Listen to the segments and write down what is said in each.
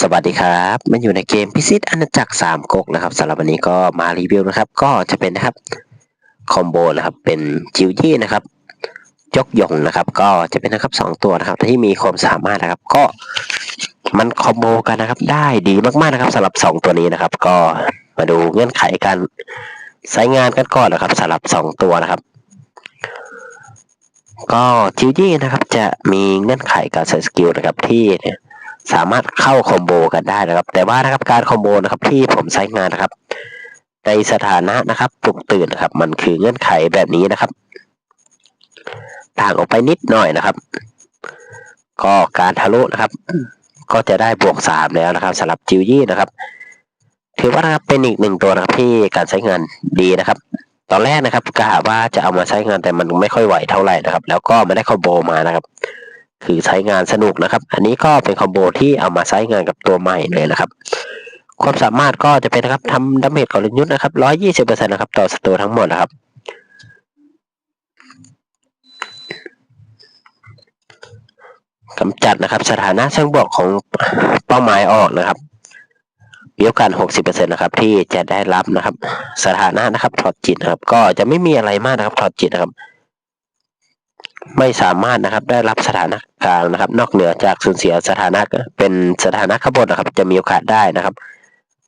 สวัสดีครับมันอยู่ในเกมพิซิตอาณาจักรสามก๊กนะครับสำหรับวันนี้ก็มารีวิวนะครับ ก็จะเป็นนะครับคอมโบนะครับเป็นจิวยี่นะครับยกยงนะครับ ก็จะเป็นนะครับสองตัวนะครับ ที่มีความสามารถนะครับ ก็มันคอมโบกันนะครับ ได้ดีมากๆนะครับสำหรับสองตัวนี้นะครับ ก็มาดูเงื่อนไขการใช้งานกันก่อนนะครับสำหรับสองตัวนะครับก็จิวยี่นะครับ จะมีเงื่อนไขการใช้สกิลนะครับที่ สามารถเข้าคอมโบกันได้นะครับ แต่ว่านะครับการคอมโบนะครับที่ผมใช้งานนะครับ ในสถานะนะครับปลุกตื่นนะครับ มันคือเงื่อนไขแบบนี้นะครับ ต่างออกไปนิดหน่อยนะครับ ก็การทะลุนะครับ ก็จะได้บวกสามแล้วนะครับสำหรับจิวยี่นะครับ ถือว่านะครับเป็นอีกหนึ่งตัวนะครับที่การใช้งานดีนะครับตอนแรกนะครับกะว่าจะเอามาใช้งานแต่มันไม่ค่อยไหวเท่าไหร่นะครับ แล้วก็ไม่ได้คอมโบมานะครับ คือใช้งานสนุกนะครับ อันนี้ก็เป็นคอมโบที่เอามาใช้งานกับตัวใหม่เลยนะครับ ความสามารถก็จะเป็นนะครับทำดาเมจกลยุทธ์นะครับร้อยยี่สิบเปอร์เซ็นต์นะครับ ต่อศัตรูทั้งหมดนะครับ กำจัดนะครับ สถานะเชิงบวกของเป้าหมายออกนะครับมีโอกาส60%นะครับ ที่จะได้รับนะครับ สถานะนะครับถอดจิตนะครับ ก็จะไม่มีอะไรมากนะครับถอดจิตนะครับ ไม่สามารถนะครับได้รับสถานะกลางนะครับ นอกเหนือจากสูญเสียสถานะเป็นสถานะขบวนนะครับ จะมีโอกาสได้นะครับ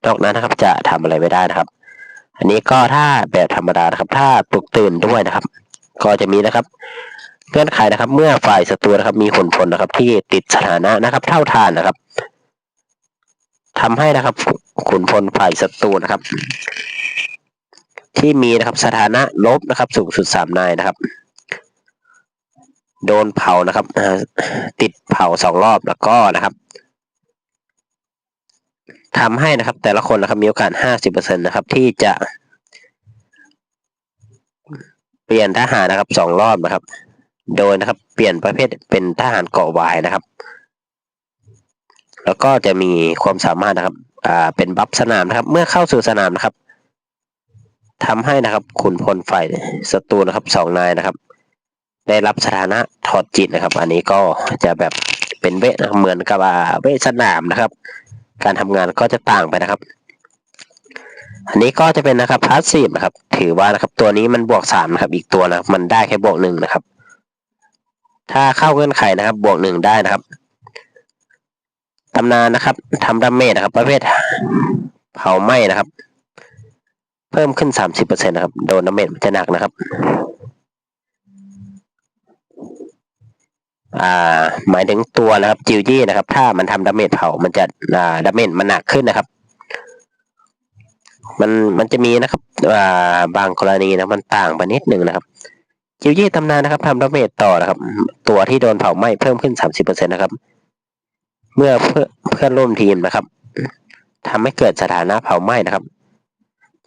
นอกนั้นนะครับจะทำอะไรไม่ได้นะครับ อันนี้ก็ถ้าแบบธรรมดานะครับ ถ้าปลุกตื่นด้วยนะครับ ก็จะมีนะครับเงื่อนไขนะครับ เมื่อฝ่ายศัตรูนะครับ มีผลผลนะครับ ที่ติดสถานะนะครับ เท่าทานนะครับทำให้นะครับขุนพลฝ่ายศัตรูนะครับ ที่มีนะครับสถานะลบนะครับ สูงสุดสามนายนะครับ โดนเผานะครับติดเผาสองรอบแล้วก็นะครับทำให้นะครับ แต่ละคนนะครับมีโอกาสห้าสิบเปอร์เซ็นตนะครับ ที่จะเปลี่ยนทหารนะครับสองรอบนะครับ โดยนะครับ เปลี่ยนประเภทเป็นทหารเกาะวายนะครับ แล้วก็จะมีความสามารถนะครับ อ่า เป็นบัฟสนามนะครับ เมื่อเข้าสู่สนามนะครับทำให้นะครับ ขุนพลฝ่ายศัตรูนะครับสองนายนะครับ ได้รับสถานะถอดจิตนะครับ อันนี้ก็จะแบบเป็นเวทเหมือนกับเวทสนามนะครับ การทำงานก็จะต่างไปนะครับ อันนี้ก็จะเป็นนะครับพาสซีฟนะครับ ถือว่านะครับ ตัวนี้มันบวกสามนะครับ อีกตัวนะมันได้แค่บวกหนึ่งนะครับ ถ้าเข้าเงื่อนไขนะครับ บวกหนึ่งได้นะครับตำนานนะครับทำดาเมจนะครับ ประเภทเผาไหม้นะครับ เพิ่มขึ้นสามสิบเปอร์เซ็นนะครับ โดนดาเมจมันจะหนักนะครับ อ่าหมายถึงตัวนะครับจิวยี่นะครับ ถ้ามันทำดาเมจเผา มันจะอ่าดาเมจมันหนักขึ้นนะครับ มันมันจะมีนะครับอ่าบางกรณีนะมันต่างไปนิดหนึ่งนะครับ จิวยี่ตำนานนะครับทำดาเมจต่อนะครับ ตัวที่โดนเผาไหม้เพิ่มขึ้นสามสิบเปอร์เซ็นนะครับ เมื่อเพื่อเพื่อนร่วมทีมนะครับทำให้เกิดสถานะเผาไหม้นะครับ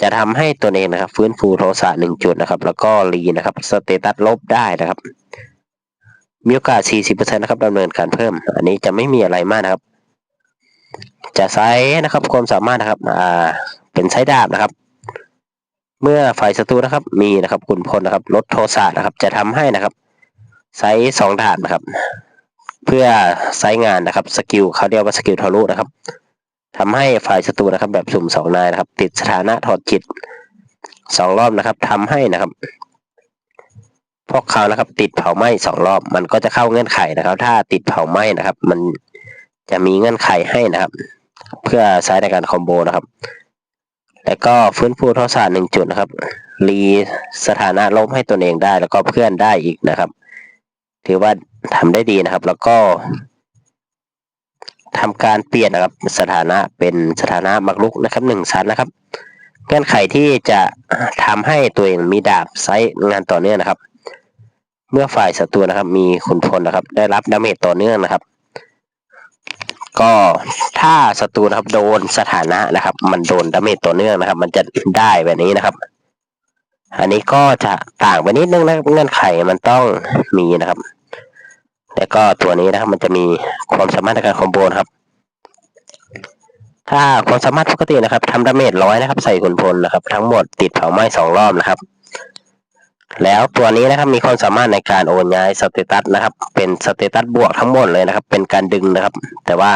จะทำให้ตัวเองนะครับ ฟื้นฟูโทสะหนึ่งจุดนะครับ แล้วก็รีนะครับสเตตัสลบได้นะครับ มีโอกาส 40%นะครับดำเนินการเพิ่ม อันนี้จะไม่มีอะไรมากนะครับ จะใช้นะครับความสามารถนะครับ อ่า เป็นใช้ดาบนะครับ เมื่อฝ่ายศัตรูนะครับ มีนะครับขุนพลนะครับ ลดโทสะนะครับ จะทำให้นะครับใช้สองดาบนะครับ เพื่อใช้งานนะครับ สกิลเขาเรียกว่าสกิลทะลุนะครับทำให้ฝ่ายศัตรูนะครับ แบบสุ่มสองนายนะครับ ติดสถานะถอดจิตสองรอบนะครับทำให้นะครับ พวกเขานะครับ ติดเผาไหม้สองรอบ มันก็จะเข้าเงื่อนไขนะครับ ถ้าติดเผาไหม้นะครับ มันจะมีเงื่อนไขให้นะครับ เพื่อใช้ในการคอมโบนะครับ แล้วก็ฟื้นฟูโทสะหนึ่งจุดนะครับ รีสถานะล้มให้ตนเองได้ แล้วก็เพื่อนได้อีกนะครับ ถือว่าทำได้ดีนะครับ แล้วก็ทำการเปลี่ยนนะครับสถานะเป็นสถานะมักลุกนะครับหนึ่งชั้นนะครับ เงื่อนไขที่จะทำให้ตัวเองมีดาบไซส์งานต่อเนื่องนะครับ เมื่อฝ่ายศัตรูนะครับ มีขุนพลนะครับ ได้รับดาเมจต่อเนื่องนะครับ ก็ถ้าศัตรูนะครับ โดนสถานะนะครับ มันโดนดาเมจต่อเนื่องนะครับ มันจะได้แบบนี้นะครับ อันนี้ก็จะต่างไปนิดนึงนะครับเงื่อนไขมันต้องมีนะครับ แล้วก็ตัวนี้นะครับ มันจะมีความสามารถในการคอมโบนะครับ ถ้าความสามารถปกตินะครับทำดาเมจร้อยนะครับ ใส่ขุนพลนะครับ ทั้งหมดติดเผาไหม้สองรอบนะครับ แล้วตัวนี้นะครับมีความสามารถในการโอนย้ายสเตตัสนะครับ เป็นสเตตัสบวกทั้งหมดเลยนะครับ เป็นการดึงนะครับ แต่ว่า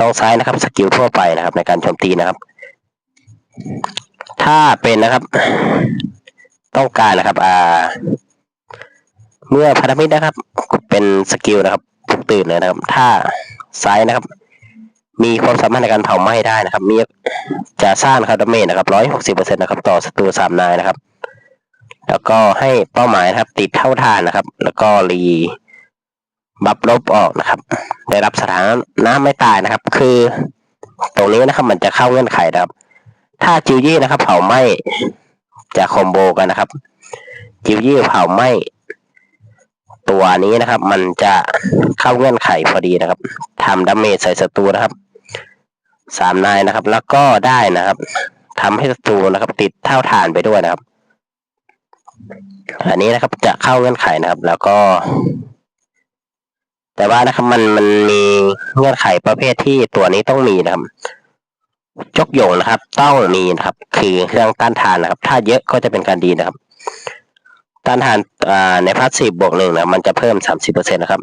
ต้องใช้นะครับสกิลทั่วไปนะครับ ในการโจมตีนะครับ ถ้าเป็นนะครับ ต้องการนะครับ อ่า เมื่อพันธมิตรนะครับ เป็นสกิลนะครับปลุกตื่นเลยนะครับ ถ้าไซส์นะครับ มีความสามารถในการเผาไหม้ได้นะครับ มีจะสร้างนะครับดาเมจนะครับร้อยหกสิบเปอร์เซ็นต์นะครับ ต่อศัตรูสามนายนะครับ แล้วก็ให้เป้าหมายนะครับ ติดเท่าทานนะครับ แล้วก็รีบัฟลบออกนะครับ ได้รับสถานะไม่ตายนะครับ คือ ตรงนี้นะครับ มันจะเข้าเงื่อนไขนะครับ ถ้าจิวยี่นะครับ เผาไหม้จะคอมโบกันนะครับ จิวยี่เผาไหม้ตัวนี้นะครับ มันจะเข้าเงื่อนไขพอดีนะครับทำดาเมจใส่ศัตรูนะครับสามนายนะครับ แล้วก็ได้นะครับทำให้ศัตรูนะครับ ติดเท่าฐานไปด้วยนะครับ อันนี้นะครับจะเข้าเงื่อนไขนะครับ แล้วก็ แต่ว่านะครับมันมันมีเงื่อนไขประเภทที่ตัวนี้ต้องมีนะครับจกโยงนะครับ ต้องมีนะครับ คือเรื่องต้านทานนะครับ ถ้าเยอะก็จะเป็นการดีนะครับ ต้านทานในพาสซีฟบวกหนึ่งนะมันจะเพิ่มสามสิบเปอร์เซ็นนะครับ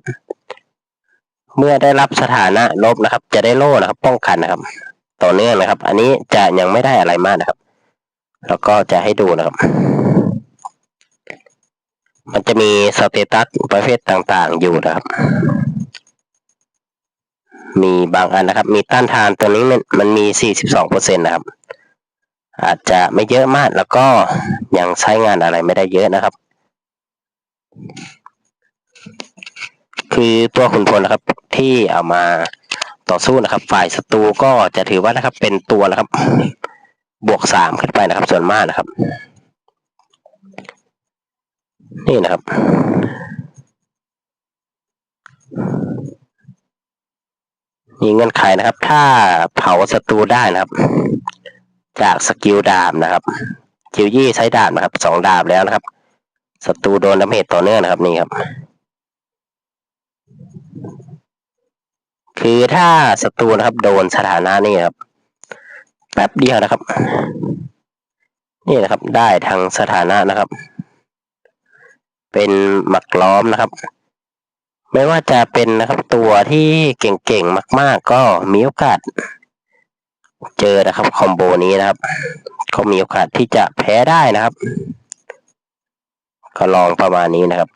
เมื่อได้รับสถานะลบนะครับ จะได้โล่นะครับ ป้องกันนะครับ ต่อเนื่องนะครับ อันนี้จะยังไม่ได้อะไรมากนะครับ แล้วก็จะให้ดูนะครับ มันจะมีสเตตัสประเภทต่างๆอยู่นะครับ มีบางอันนะครับ มีต้านทานตัวนี้มันมันมีสี่สิบสองเปอร์เซ็นตนะครับ อาจจะไม่เยอะมากแล้วก็ยังใช้งานอะไรไม่ได้เยอะนะครับ คือตัวขุนพลนะครับที่เอามาต่อสู้นะครับ ฝ่ายศัตรูก็จะถือว่านะครับเป็นตัวนะครับ บวกสามขึ้นไปนะครับ ส่วนมากนะครับ นี่นะครับมีเงื่อนไขนะครับ ถ้าเผาศัตรูได้นะครับ จากสกิลดาบนะครับจิวยี่ใช้ดาบนะครับสองดาบแล้วนะครับศัตรูโดนดาเมจต่อเนื่องนะครับนี่ครับ คือถ้าศัตรูนะครับ โดนสถานะนี่ครับ แป๊บเดียวนะครับ นี่นะครับ ได้ทางสถานะนะครับ เป็นหมักล้อมนะครับ ไม่ว่าจะเป็นนะครับตัวที่เก่งๆมาก ๆ ก็มีโอกาสเจอนะครับคอมโบนี้นะครับ ก็มีโอกาสที่จะแพ้ได้นะครับ ก็ลองประมาณนี้นะครับ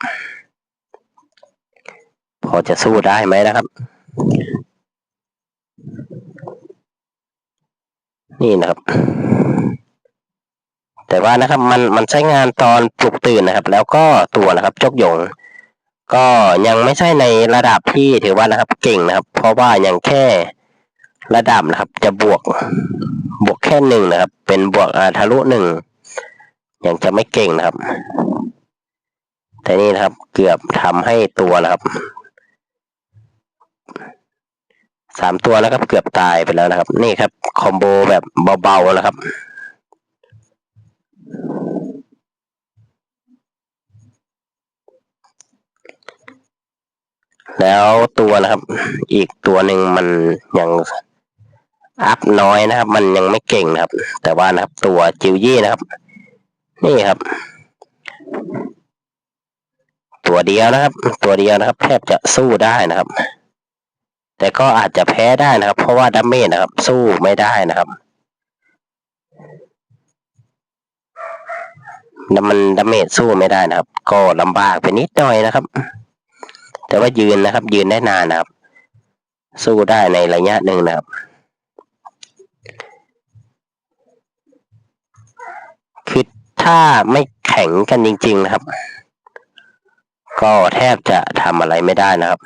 พอจะสู้ได้ไหมนะครับ นี่นะครับ แต่ว่านะครับมันมันใช้งานตอนปลุกตื่นนะครับ แล้วก็ตัวนะครับจกหยง ก็ยังไม่ใช่ในระดับที่ถือว่านะครับเก่งนะครับ เพราะว่ายังแค่ระดับนะครับ จะบวกบวกแค่หนึ่งนะครับ เป็นบวกอาทะลุหนึ่งยังจะไม่เก่งนะครับ แต่นี่นะครับเกือบทำให้ตัวนะครับสามตัวนะครับเกือบตายไปแล้วนะครับ นี่ครับคอมโบแบบเบาๆนะครับ แล้วตัวนะครับ อีกตัวหนึ่งมันยังอัพน้อยนะครับ มันยังไม่เก่งนะครับ แต่ว่านะครับ ตัวจิวยี่นะครับ นี่ครับ ตัวเดียวนะครับ ตัวเดียวนะครับแทบจะสู้ได้นะครับ แต่ก็อาจจะแพ้ได้นะครับ เพราะว่าดาเมจนะครับ สู้ไม่ได้นะครับ มันดาเมจสู้ไม่ได้นะครับ ก็ลำบากไปนิดหน่อยนะครับ แต่ว่ายืนนะครับ ยืนได้นานนะครับ สู้ได้ในระยะหนึ่งนะครับ คือถ้าไม่แข็งกันจริง ๆนะครับ ก็แทบจะทำอะไรไม่ได้นะครับ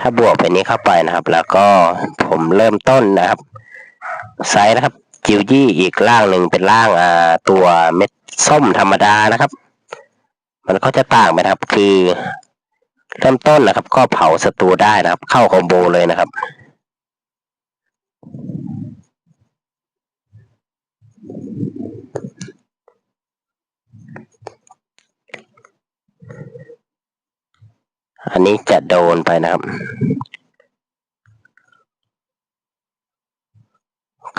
ถ้าบวกไปนี้เข้าไปนะครับ แล้วก็ผมเริ่มต้นนะครับไซส์นะครับจิวยี่อีกล่างหนึ่งเป็นล่างอ่าตัวเม็ด ส้มธรรมดานะครับ มันก็จะต่างไปนะครับ คือเริ่มต้นนะครับ ก็เผาศัตรูได้นะครับ เข้าคอมโบเลยนะครับอันนี้จะโดนไปนะครับ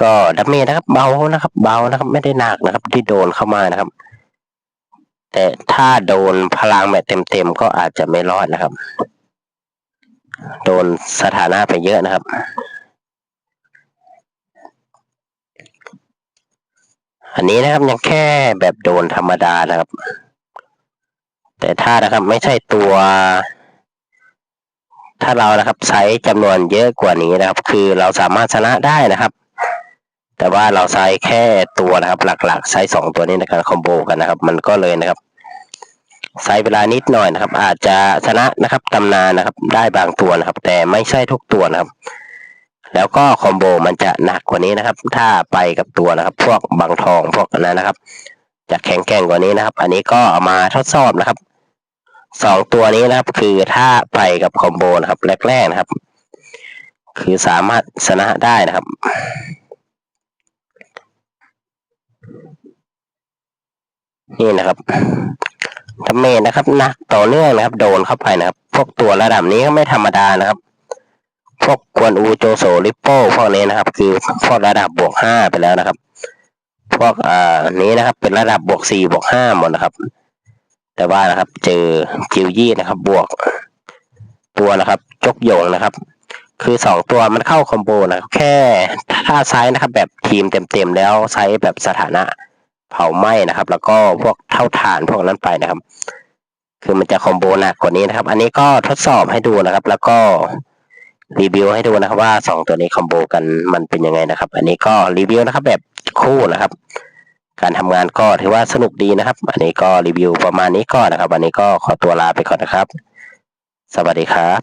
ก็ดับเมจนะครับ เบานะครับ เบานะครับ ไม่ได้หนักนะครับ ที่โดนเข้ามานะครับ แต่ถ้าโดนพลังแบบเต็มๆก็อาจจะไม่รอดนะครับ โดนสถานะไปเยอะนะครับอันนี้นะครับยังแค่แบบโดนธรรมดานะครับ แต่ถ้านะครับไม่ใช่ตัว ถ้าเรานะครับใช้จำนวนเยอะกว่านี้นะครับ คือเราสามารถชนะได้นะครับ แต่ว่าเราใช้แค่ตัวนะครับ หลักๆใช้สองตัวนี้ในการคอมโบกันนะครับ มันก็เลยนะครับใช้เวลานิดหน่อยนะครับ อาจจะชนะนะครับตำนานนะครับ ได้บางตัวนะครับ แต่ไม่ใช่ทุกตัวนะครับ แล้วก็คอมโบมันจะหนักกว่านี้นะครับ ถ้าไปกับตัวนะครับ พวกบางทองพวกนั้นนะครับ จะแข็งแกร่งกว่านี้นะครับ อันนี้ก็เอามาทดสอบนะครับสองตัวนี้นะครับ คือถ้าไปกับคอมโบนะครับแรกๆนะครับ คือสามารถชนะได้นะครับ นี่นะครับดาเมจนะครับหนักต่อเนื่องนะครับ โดนเข้าไปนะครับ พวกตัวระดับนี้ก็ไม่ธรรมดานะครับ พวกกวนอูโจโซลิปโป้พวกนี้นะครับ คือพวกระดับบวกห้าไปแล้วนะครับ พวกอ่านี้นะครับ เป็นระดับบวกสี่บวกห้าหมดนะครับ แต่ว่านะครับ เจอจิวยี่นะครับ บวก ตัวนะครับจกโยงนะครับ คือสองตัวมันเข้าคอมโบนะครับ แค่ถ้าไซส์นะครับ แบบทีมเต็มๆแล้วไซส์แบบสถานะ เผาไหม้นะครับ แล้วก็พวกเท่าฐานพวกนั้นไปนะครับ คือมันจะคอมโบหนักกว่านี้นะครับ อันนี้ก็ทดสอบให้ดูนะครับ แล้วก็รีวิวให้ดูนะครับ ว่าสองตัวนี้คอมโบกันมันเป็นยังไงนะครับ อันนี้ก็รีวิวนะครับ แบบคู่นะครับ การทำงานก็ถือว่าสนุกดีนะครับ อันนี้ก็รีวิวประมาณนี้ก่อนนะครับ วันนี้ก็ขอตัวลาไปก่อนนะครับ สวัสดีครับ